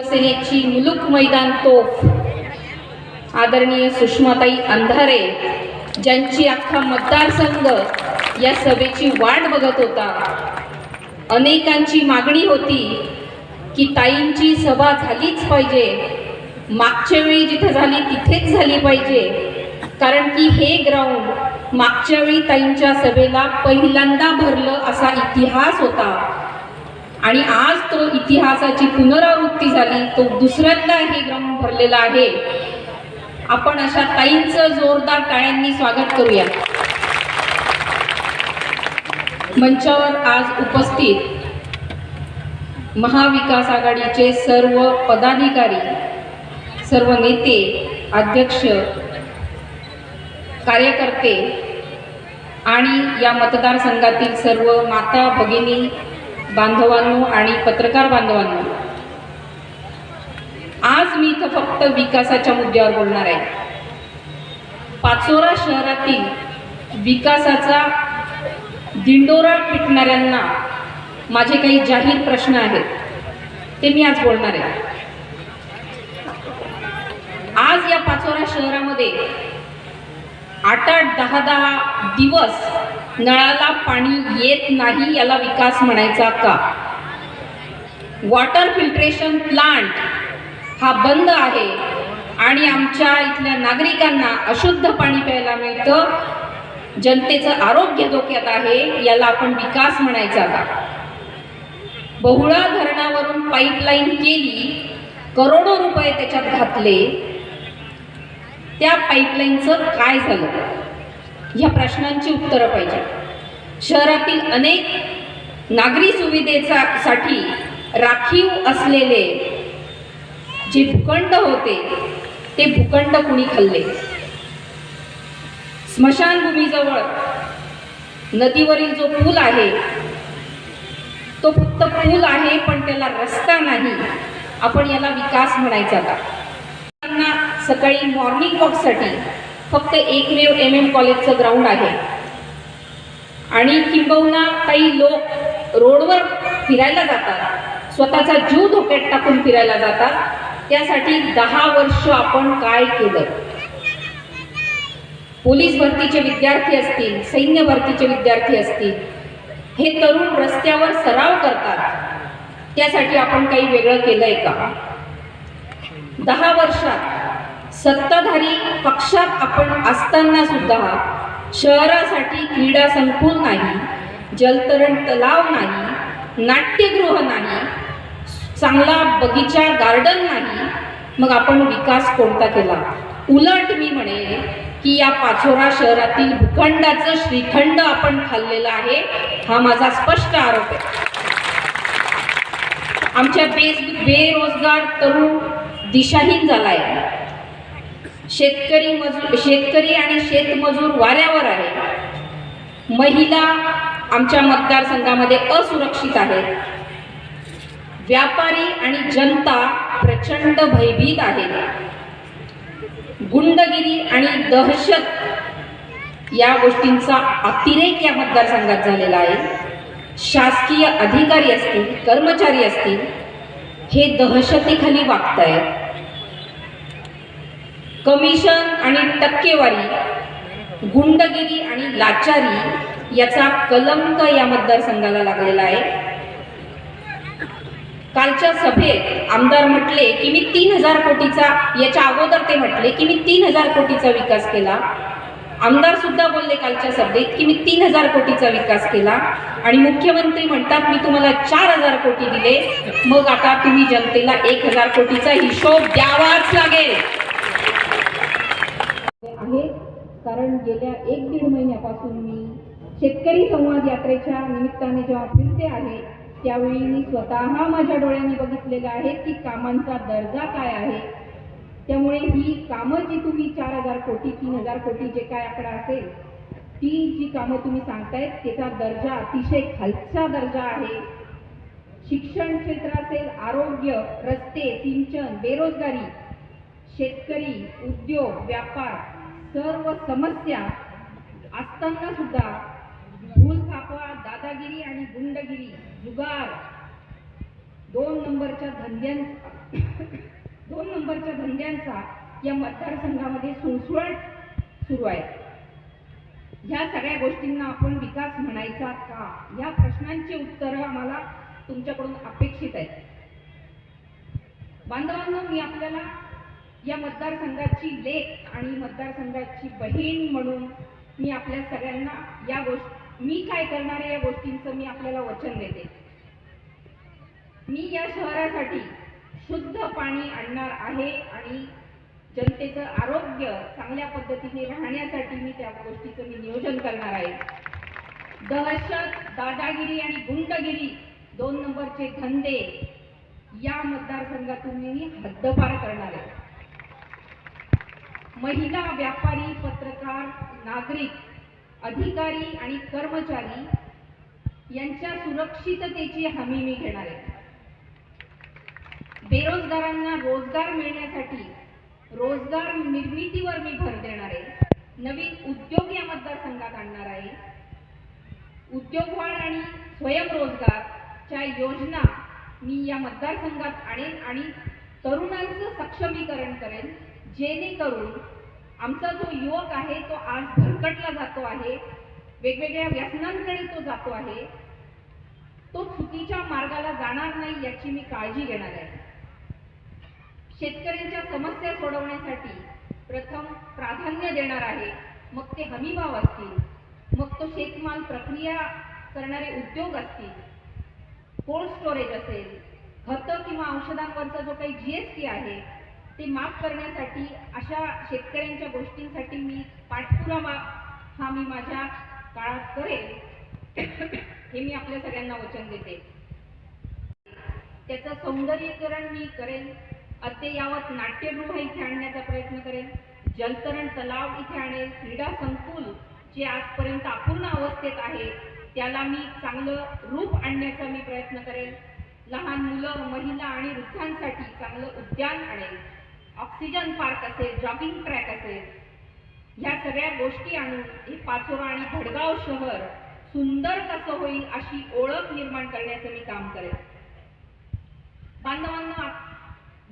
सेनेची मुलुक मैदान तोफ. आदरणीय सुषमाताई अंधारे ज्यांची अख्खा मतदारसंघ या सभेची वाट बघत होता. अनेकांची मागणी होती की ताईंची सभा झालीच पाहिजे. मागच्या वेळी जिथे झाली तिथेच झाली पाहिजे. कारण की हे ग्राउंड मागच्या वेळी ताईंच्या सभेला पहिल्यांदा भरलं असा इतिहास होता. आणि आज तो इतिहासाची पुनरावृत्ती झाली तो दुसऱ्यांदा हे ग्राउंड भरलेला आहे. आपण अशा ताईंचं जोरदार टाळ्यांनी स्वागत करूया. मंचावर आज उपस्थित महाविकास आघाडीचे सर्व पदाधिकारी सर्व नेते अध्यक्ष कार्यकर्ते आणि या मतदारसंघातील सर्व माता भगिनी बांधवांनो आणि पत्रकार बांधवांनो आज मी इथं फक्त विकासाच्या मुद्द्यावर बोलणार आहे. पाचोरा शहरातील विकासाचा दिंडोरा पिटणाऱ्यांना माझे काही जाहीर प्रश्न आहेत ते मी आज बोलणार आहे. आज या पाचोरा शहरामध्ये आठ आठ दहा दहा दिवस नळाला पाणी येत नाही याला विकास म्हणायचा का? वॉटर फिल्ट्रेशन प्लांट हा बंद आहे आणि आमच्या इथल्या नागरिकांना अशुद्ध पाणी प्यायला मिळतं. जनतेचं आरोग्य धोक्यात आहे याला आपण विकास म्हणायचा का? बहुळा धरणावरून पाईपलाईन केली करोडो रुपये त्याच्यात घातले. त्या पाईपलाईनचं काय झालं? ह्या प्रश्नांची उत्तरं पाहिजे. शहरातील अनेक नागरी सुविधेचा साठी राखीव असलेले जे भूखंड होते ते भूखंड कुणी खाल्ले? स्मशानभूमीजवळ नदीवरील जो पूल आहे तो फक्त पूल आहे पण त्याला रस्ता नाही. आपण याला विकास म्हणायचा का त्यांना सकाळी मॉर्निंग वॉकसाठी फक्त एकमेव एम एम कॉलेजचं ग्राउंड आहे. आणि किंबहुना काही लोक रोडवर फिरायला जातात. स्वतःचा जीव धोक्यात टाकून फिरायला जातात. त्यासाठी दहा वर्ष आपण काय केलं? पोलीस भरतीचे विद्यार्थी असतील सैन्य भरतीचे विद्यार्थी असतील हे तरुण रस्त्यावर सराव करतात. त्यासाठी आपण काही वेगळं केलंय का? दहा वर्षात सत्ताधारी पक्षात आपण असताना सुद्धा शहरासाठी क्रीडा संकुल नाही जलतरण तलाव नाही नाट्यगृह नाही चांगला बगीचा गार्डन नाही मग आपण विकास कोणता केला? उलट मी म्हणेन की या पाचोरा शहरातील भूखंडाचं श्रीखंड आपण खाल्लेलं आहे हा माझा स्पष्ट आरोप आहे. आमच्या बेस बेरोजगार तरुण दिशाहीन झाला आहे शेतकरी मजूर शेतकरी आणि शेतमजूर वाऱ्यावर आहे. महिला आमच्या मतदारसंघामध्ये असुरक्षित आहेत. व्यापारी आणि जनता प्रचंड भयभीत आहे. गुंडगिरी आणि दहशत या गोष्टींचा अतिरेक या मतदारसंघात झालेला आहे. शासकीय अधिकारी असतील कर्मचारी असतील हे दहशतीखाली वागत आहेत कमिशन आणि टक्केवारी गुंडगिरी आणि लाचारी याचा कलंक या मतदारसंघाला लागलेला आहे. कालच्या सभेत आमदार म्हटले की मी तीन हजार कोटीचा याच्या अगोदर ते म्हटले की मी तीन हजार कोटीचा विकास केला. आमदार सुद्धा बोलले कालच्या सभेत की मी तीन हजार कोटीचा विकास केला. आणि मुख्यमंत्री म्हणतात मी तुम्हाला चार हजार कोटी दिले मग आता तुम्ही जनतेला एक हजार कोटीचा हिशोब द्यावाच लागेल आहे कारण गेल्या एक दीड महिन्यापासून मी शेतकरी संवाद यात्रेच्या निमित्ताने जेव्हा फिरते आहे त्यावेळी मी स्वतः माझ्या डोळ्यांनी बघितलेलं आहे की कामांचा दर्जा काय आहे. त्यामुळे ही कामं जी तुम्ही चार हजार कोटी तीन हजार कोटी जे काय आकडा असेल ती जी कामं तुम्ही सांगतायत त्याचा दर्जा अतिशय खालचा दर्जा आहे. शिक्षण क्षेत्र असेल आरोग्य रस्ते सिंचन बेरोजगारी शेतकरी उद्योग व्यापार सर्व समस्या असताना सुद्धा भूलथापा दादागिरी आणि गुंडगिरी जुगार दोन नंबरच्या धंद्यां नंबरच्या धंद्यांचा या मतदारसंघामध्ये सुळसुळट सुरू आहे. ह्या सगळ्या गोष्टींना आपण विकास म्हणायचा का? या प्रश्नांची उत्तरं आम्हाला तुमच्याकडून अपेक्षित आहेत. बांधवांना मी आपल्याला या मतदारसंघाची लेख आणि मतदारसंघाची बहीण म्हणून मी आपल्या सगळ्यांना या गोष्ट मी काय करणार आहे या गोष्टींचं मी आपल्याला वचन देते. मी या शहरासाठी शुद्ध पाणी आणणार आहे आणि जनतेचं आरोग्य चांगल्या पद्धतीने राहण्यासाठी मी त्या गोष्टीचं मी नियोजन करणार आहे. दहशत दादागिरी आणि गुंडगिरी दोन नंबरचे धंदे या मतदारसंघातून मी हद्दपार करणार महिला व्यापारी पत्रकार नागरिक अधिकारी आणि कर्मचारी यांच्या सुरक्षिततेची हमी मी घेणार आहे. बेरोजगारांना रोजगार मिळण्यासाठी रोजगार निर्मितीवर मी भर देणार आहे. नवीन उद्योग या मतदारसंघात आणणार आहे. उद्योगवाढ आणि स्वयंरोजगारच्या योजना मी या मतदारसंघात आणेन आणि तरुणांचं सक्षमीकरण करेन. जेणेकरून आमचा जो युवक आहे तो आज भरकटला जातो आहे. वेगवेगळ्या व्यसनांकडे तो जातो आहे. तो चुकीच्या मार्गाला जाणार नाही याची मी काळजी घेणार आहे. शेतकऱ्यांच्या समस्या सोडवण्यासाठी प्रथम प्राधान्य देणार आहे. मग ते हमीभाव असतील. मग तो शेतमाल प्रक्रिया करणारे उद्योग असतील. कोल्ड स्टोरेज असेल खतं किंवा औषधांवरचा जो काही जी आहे ते माफ करण्यासाठी अशा शेतकऱ्यांच्या गोष्टींसाठी मी पाठपुरावा हा मी माझ्या काळात करेल. हे मी आपल्या सगळ्यांना वचन देते. त्याचं सौंदर्यीकरण मी करेन अद्ययावत नाट्यगृह इथे आणण्याचा प्रयत्न करेन जलतरण तलाव इथे आणेल. क्रीडा संकुल जे आजपर्यंत अपूर्ण अवस्थेत आहे त्याला मी चांगलं रूप आणण्याचा मी प्रयत्न करेन लहान मुलं महिला आणि वृद्धांसाठी चांगलं उद्यान आणेल. ऑक्सिजन पार्क असेल जॉगिंग ट्रॅक असेल ह्या सगळ्या गोष्टी आणून हे पाचोरा आणि भडगाव शहर सुंदर कसं होईल अशी ओळख निर्माण करण्याचं मी काम करेन. बांधवांना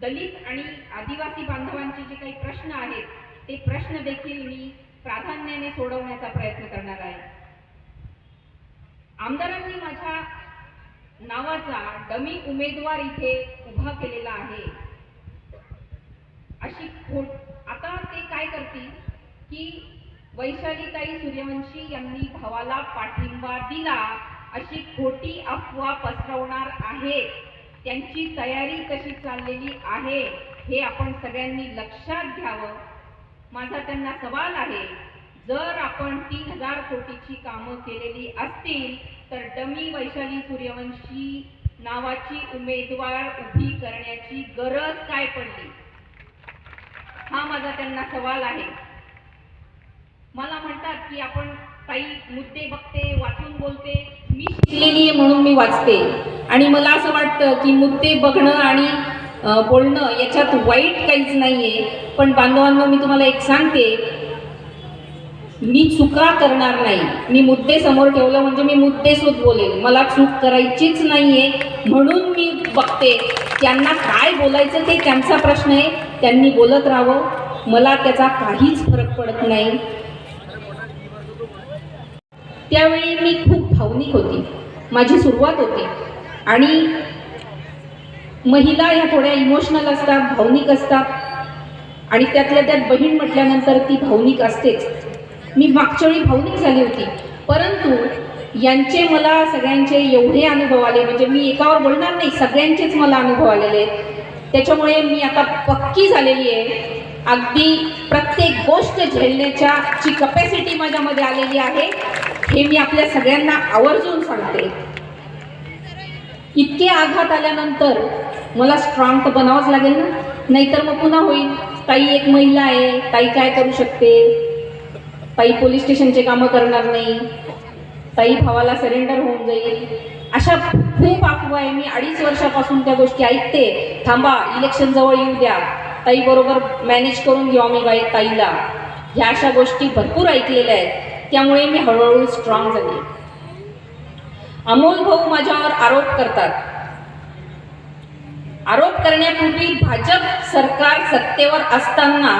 दलित आणि आदिवासी बांधवांचे जे काही प्रश्न आहेत ते प्रश्न देखील मी प्राधान्याने सोडवण्याचा प्रयत्न करणार आहे. आमदारांनी माझ्या नावाचा डमी उमेदवार इथे उभा केलेला आहे. अशी खोट. आता ते काय करतील? की वैशालीताई सूर्यवंशी यांनी भावाला पाठिंबा दिला अशी खोटी अफवा पसरवणार आहे. त्यांची तयारी कशी चाललेली आहे हे आपण सगळ्यांनी लक्षात घ्यावं. माझा त्यांना सवाल आहे जर आपण तीन हजार कोटीची कामं केलेली असतील तर डमी वैशाली सूर्यवंशी नावाची उमेदवार उभी करण्याची गरज काय पडली? हा माझा त्यांना सवाल आहे. मला म्हणतात की आपण काही मुद्दे बघते वाचून बोलते. मी शिकलेली आहे म्हणून मी वाचते. आणि मला असं वाटतं की मुद्दे बघणं आणि बोलणं याच्यात वाईट काहीच नाही आहे पण बांधवांना मी तुम्हाला एक सांगते. मी चुका करणार नाही. मी मुद्दे समोर ठेवलं म्हणजे मी मुद्देसूद बोलेल मला चूक करायचीच नाहीये. म्हणून मी बघते. त्यांना काय बोलायचं ते त्यांचा प्रश्न आहे. त्यांनी बोलत राहावं. मला त्याचा काहीच फरक पडत नाही. त्यावेळी मी खूप भावनिक होती. माझी सुरुवात होती. आणि महिला ह्या थोड्या इमोशनल असतात भावनिक असतात. आणि त्यातल्या त्यात बहीण म्हटल्यानंतर ती भावनिक असतेच. मी मागच्या वेळी भावनिक झाली होती. परंतु यांचे मला सगळ्यांचे एवढे अनुभव आले. म्हणजे मी एकावर बोलणार नाही सगळ्यांचेच मला अनुभव आलेले आहेत. त्याच्यामुळे मी आता पक्की झालेली आहे. अगदी प्रत्येक गोष्ट झेलण्याच्या ची कपॅसिटी माझ्यामध्ये आलेली आहे. हे मी आपल्या सगळ्यांना आवर्जून सांगते. इतके आघात आल्यानंतर मला स्ट्रॉंग तर बनावंच लागेल ना? नाहीतर मग पुन्हा होईल. ताई एक महिला आहे. ताई काय करू शकते? ताई पोलीस स्टेशनचे कामं करणार नाही. ताई भावाला सरेंडर होऊन जाईल. अशा खूप अफवा आहे मी अडीच वर्षापासून त्या गोष्टी ऐकते. थांबा इलेक्शन जवळ येऊ द्या. ताई बरोबर मॅनेज करून घेऊ आम्ही बाई ताईला. ह्या अशा गोष्टी भरपूर ऐकलेल्या आहेत. त्यामुळे मी हळूहळू स्ट्रॉंग झाले. अमोल भाऊ माझ्यावर आरोप करतात. आरोप करण्यापूर्वी भाजप सरकार सत्तेवर असताना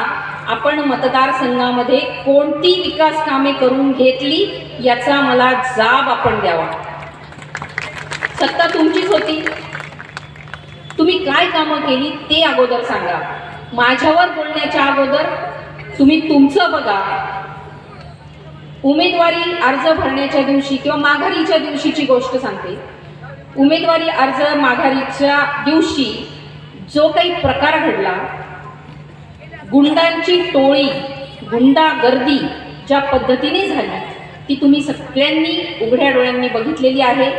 आपण मतदारसंघामध्ये कोणती विकास कामे करून घेतली याचा मला जाब आपण द्यावा. सत्ता तुमचीच होती. तुम्ही काय कामं केली ते अगोदर सांगा. माझ्यावर बोलण्याच्या अगोदर तुम्ही तुमचं बघा. उमेदवारी अर्ज भरण्याच्या दिवशी किंवा माघारीच्या दिवशीची गोष्ट सांगते. उमेदवारी अर्ज माघारीच्या दिवशी जो काही प्रकार घडला गुंडांची टोळी गुंडा गर्दी ज्या पद्धतीने झाली ती तुम्ही सगळ्यांनी उघड्या डोळ्यांनी बघितलेली आहे.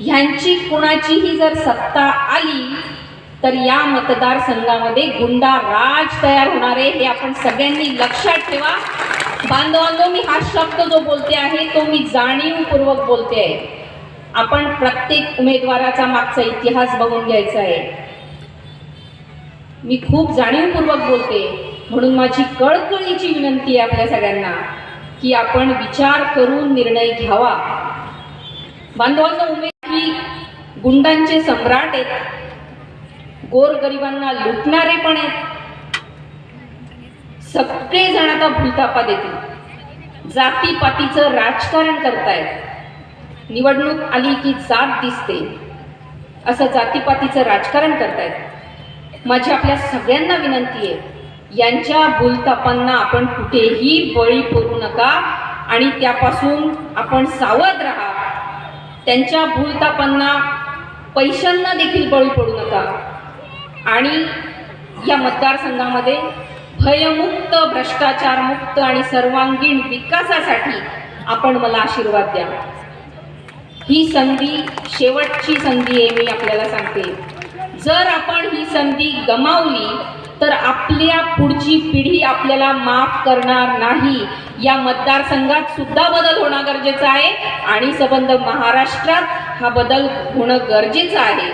ह्यांची कुणाचीही जर सत्ता आली तर या मतदारसंघामध्ये गुंडा राज तयार होणार आहे हे आपण सगळ्यांनी लक्षात ठेवा. बांधवांनो मी हा शब्द जो बोलते आहे तो मी जाणीवपूर्वक बोलते आहे. आपण प्रत्येक उमेदवाराचा मागचा इतिहास बघून घ्यायचा आहे. मी खूप जाणीवपूर्वक बोलते म्हणून माझी कळकळीची विनंती आहे आपल्या सगळ्यांना की आपण विचार करून निर्णय घ्यावा. बांधवांना उमेद ही गुंडांचे सम्राट आहेत. गोरगरिबांना लुटणारे पण आहेत. सगळे जण आता भूलथापा देतील. जातीपातीचं राजकारण करतायत. निवडणूक आली की जात दिसते. असं जातीपातीचं राजकारण करतायत. माझी आपल्या सगळ्यांना विनंती आहे यांच्या भूलतापांना आपण कुठेही बळी पडू नका आणि त्यापासून आपण सावध राहा. त्यांच्या भूलतापांना पैशांना देखील बळी पडू नका. आणि या मतदारसंघामध्ये भयमुक्त भ्रष्टाचारमुक्त आणि सर्वांगीण विकासासाठी आपण मला आशीर्वाद द्या. ही संधी शेवटची संधी आहे मी आपल्याला सांगते. जर आपण ही संधी गमावली तर आपल्या पुढची पिढी आपल्याला माफ करणार नाही. या मतदारसंघात सुद्धा बदल होणं गरजेचं आहे आणि सबंध महाराष्ट्रात हा बदल होणं गरजेचं आहे.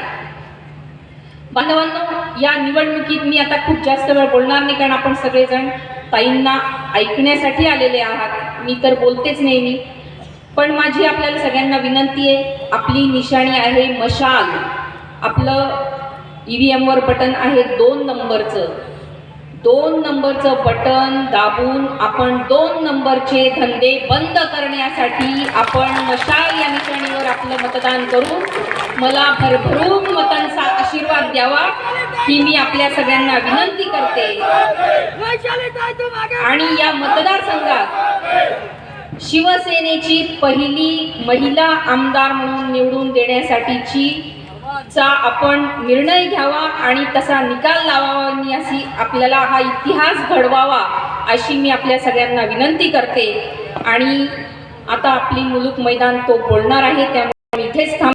बांधवांनो या निवडणुकीत मी आता खूप जास्त वेळ बोलणार नाही कारण आपण सगळेजण ताईंना ऐकण्यासाठी आलेले आहात. मी तर बोलतेच नेहमी. पण माझी आपल्याला सगळ्यांना विनंती आहे आपली निशाणी आहे मशाल. आपलं ई व्ही एमवर बटन आहे दोन नंबरचं. दोन नंबरचं बटन दाबून आपण दोन नंबरचे धंदे बंद करण्यासाठी आपण मशाल या निशाणीवर आपलं मतदान करून मला भरभरून मतांचा आशीर्वाद द्यावा ही मी आपल्या सगळ्यांना विनंती करते. आणि या मतदारसंघात शिवसेनेची पहिली महिला आमदार म्हणून निवडून देण्यासाठीची चा आपण निर्णय घ्यावा आणि तसा निकाल लावावा आणि अशी आपल्याला हा इतिहास घडवावा अशी मी आपल्या सगळ्यांना विनंती करते. आणि आता आपली मुलूक मैदान तो बोलणार आहे त्यामुळे इथेच थांब